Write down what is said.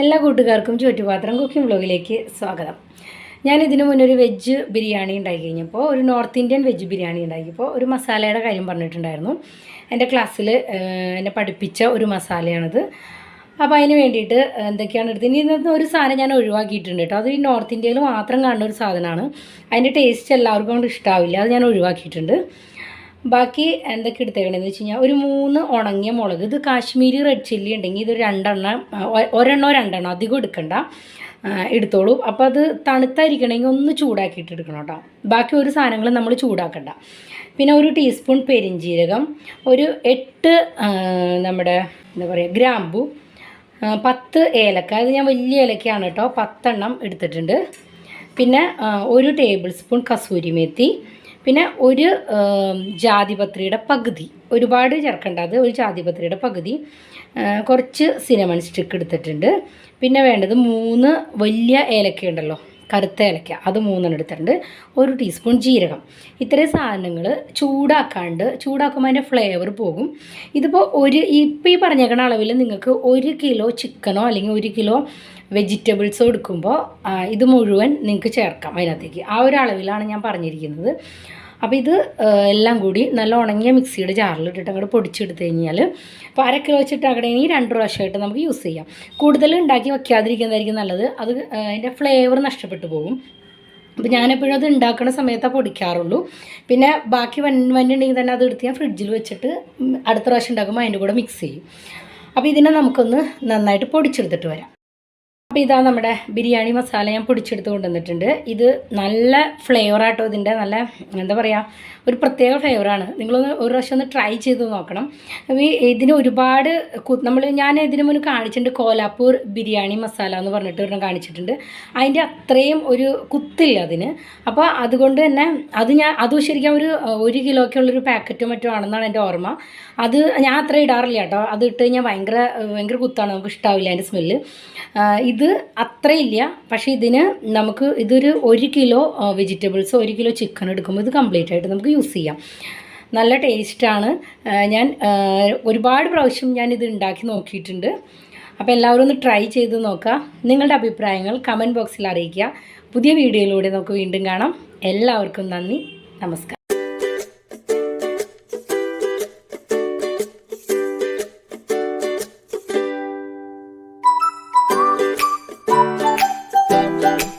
എല്ലാ കൂട്ടുകാർക്കും ചുറ്റുപാത്രം കുക്കിംഗ് വ്ലോഗിലേക്ക് സ്വാഗതം. ഞാൻ ഇതിനു മുന്നേ ഒരു വെജ് ബിരിയാണി ഉണ്ടാക്കി കഴിഞ്ഞപ്പോൾ ഒരു നോർത്ത് ഇന്ത്യൻ വെജ് ബിരിയാണി ഉണ്ടാക്കിയപ്പോൾ ഒരു മസാലയുടെ കാര്യം പറഞ്ഞിട്ടുണ്ടായിരുന്നു. എന്റെ ക്ലാസ്സിൽ എന്നെ പഠിപ്പിച്ച ഒരു മസാലയാണിത്. അപ്പോൾ അതിന് വേണ്ടിയിട്ട് എന്തൊക്കെയാണ് എടുത്തത്? ഇനി ഇന്നത്തെ ഒരു സാധനം ഞാൻ ഒഴിവാക്കിയിട്ടുണ്ട് കേട്ടോ. അത് ഈ നോർത്ത് ഇന്ത്യയിൽ മാത്രം കാണുന്ന ഒരു സാധനമാണ്. അതിന്റെ ടേസ്റ്റ് എല്ലാവർക്കും കൊണ്ട് ഇഷ്ടാവില്ല. അത് ഞാൻ ഒഴിവാക്കിയിട്ടുണ്ട്. ബാക്കി എന്തൊക്കെ എടുത്തേക്കണെന്ന് വെച്ച് കഴിഞ്ഞാൽ ഒരു മൂന്ന് ഉണങ്ങിയ മുളക്. ഇത് കാശ്മീരി റെഡ് ചില്ലി ഉണ്ടെങ്കിൽ ഇത് രണ്ടെണ്ണം ഒരെണ്ണോ രണ്ടെണ്ണോ അധികം എടുക്കണ്ട. എടുത്തോളൂ. അപ്പോൾ അത് തണുത്തായിരിക്കണമെങ്കിൽ ഒന്ന് ചൂടാക്കിയിട്ട് എടുക്കണം കേട്ടോ. ബാക്കി ഒരു സാധനങ്ങൾ നമ്മൾ ചൂടാക്കണ്ട. പിന്നെ ഒരു ടീസ്പൂൺ പെരിഞ്ജീരകം ഒരു എട്ട് നമ്മുടെ എന്താ പറയുക ഗ്രാമ്പു പത്ത് ഏലക്ക. അത് ഞാൻ വലിയ ഏലക്കയാണ് കേട്ടോ. പത്തെണ്ണം എടുത്തിട്ടുണ്ട്. പിന്നെ ഒരു ടേബിൾ സ്പൂൺ കസൂരി മേത്തി പിന്നെ ഒരു ജാതിപത്രിയുടെ പകുതി. ഒരുപാട് ചേർക്കേണ്ട അത് ഒരു ജാതിപത്രിയുടെ പകുതി. കുറച്ച് സിനമൺ സ്റ്റിക്ക് എടുത്തിട്ടുണ്ട്. പിന്നെ വേണ്ടത് മൂന്ന് വലിയ ഏലക്ക ഉണ്ടല്ലോ കറുത്ത ഏലക്ക അത് മൂന്നെണ്ണം എടുത്തിട്ടുണ്ട്. ഒരു ടീസ്പൂൺ ജീരകം. ഇത്രയും സാധനങ്ങൾ ചൂടാക്കാണ്ട് ചൂടാക്കുമ്പോൾ അതിന്റെ ഫ്ലേവർ പോകും. ഇതിപ്പോൾ ഒരു ഇപ്പോൾ ഈ പറഞ്ഞേക്കണ അളവിൽ നിങ്ങൾക്ക് ഒരു കിലോ ചിക്കനോ അല്ലെങ്കിൽ ഒരു കിലോ വെജിറ്റബിൾസോ എടുക്കുമ്പോൾ ഇത് മുഴുവൻ നിങ്ങൾക്ക് ചേർക്കാം അതിനകത്തേക്ക്. ആ ഒരു അളവിലാണ് ഞാൻ പറഞ്ഞിരിക്കുന്നത്. അപ്പോൾ ഇത് എല്ലാം കൂടി നല്ല ഉണങ്ങിയ മിക്സിയുടെ ജാറിലിട്ടിട്ട് അങ്ങോട്ട് പൊടിച്ചെടുത്ത് കഴിഞ്ഞാൽ അപ്പോൾ അര കിലോ വെച്ചിട്ടാക്കണമെങ്കിൽ രണ്ട് പ്രാവശ്യമായിട്ട് നമുക്ക് യൂസ് ചെയ്യാം. കൂടുതൽ ഉണ്ടാക്കി വയ്ക്കാതിരിക്കുന്നതായിരിക്കും നല്ലത്. അത് അതിന്റെ ഫ്ലേവർ നഷ്ടപ്പെട്ടു പോകും. അപ്പോൾ ഞാനെപ്പോഴും അത് ഉണ്ടാക്കുന്ന സമയത്താണ് പൊടിക്കാറുള്ളൂ. പിന്നെ ബാക്കി വൻ വന്നുണ്ടെങ്കിൽ തന്നെ അത് എടുത്ത് ഞാൻ ഫ്രിഡ്ജിൽ വെച്ചിട്ട് അടുത്ത പ്രാവശ്യം ഉണ്ടാക്കുമ്പോൾ അതിന്റെ കൂടെ മിക്സ് ചെയ്യും. അപ്പോൾ ഇതിനെ നമുക്കൊന്ന് നന്നായിട്ട് പൊടിച്ചെടുത്തിട്ട് വരാം. അപ്പോൾ ഇതാ നമ്മുടെ ബിരിയാണി മസാല ഞാൻ പൊടിച്ചെടുത്ത് കൊണ്ടുവന്നിട്ടുണ്ട്. ഇത് നല്ല ഫ്ലേവറാട്ടോ ഇതിന്റെ നല്ല എന്താ പറയുക ഒരു പ്രത്യേക ഫ്ലേവറാണ് നിങ്ങളൊന്ന് ഒരു പ്രാവശ്യം ഒന്ന് ട്രൈ ചെയ്ത് നോക്കണം. ഇതിന് ഒരുപാട് നമ്മൾ ഞാൻ ഇതിന് മുന്നേ കാണിച്ചിട്ടുണ്ട് കോലാപ്പൂർ ബിരിയാണി മസാല എന്ന് പറഞ്ഞിട്ട് ഒരെണ്ണം കാണിച്ചിട്ടുണ്ട്. അതിന്റെ അത്രയും ഒരു കുത്തില്ല അതിന്. അപ്പോൾ അതുകൊണ്ട് തന്നെ അത് ഞാൻ അത് ശരിക്കും ഒരു ഒരു കിലോയ്ക്കുള്ളൊരു പാക്കറ്റോ മറ്റോ ആണെന്നാണ് എന്റെ ഓർമ്മ. അത് ഞാൻ അത്ര ഇടാറില്ല കേട്ടോ. അത് ഇട്ട് കഴിഞ്ഞാൽ ഭയങ്കര ഭയങ്കര കുത്താണ്. നമുക്ക് ഇഷ്ടാവില്ല അതിന്റെ സ്മെല്ല് ഇത് അത്രയില്ല. പക്ഷേ ഇതിന് നമുക്ക് ഇതൊരു ഒരു കിലോ വെജിറ്റബിൾസ് ഒരു കിലോ ചിക്കൻ എടുക്കുമ്പോൾ ഇത് കംപ്ലീറ്റ് ആയിട്ട് നമുക്ക് യൂസ് ചെയ്യാം. നല്ല ടേസ്റ്റാണ് ഞാൻ ഒരുപാട് പ്രാവശ്യം ഞാൻ ഇത് ഉണ്ടാക്കി നോക്കിയിട്ടുണ്ട്. അപ്പോൾ എല്ലാവരും ഒന്ന് ട്രൈ ചെയ്ത് നോക്കുക. നിങ്ങളുടെ അഭിപ്രായങ്ങൾ കമന്റ് ബോക്സിൽ അറിയിക്കുക. പുതിയ വീഡിയോയിലൂടെ നമുക്ക് വീണ്ടും കാണാം. എല്ലാവർക്കും നന്ദി. നമസ്കാരം. Thank you.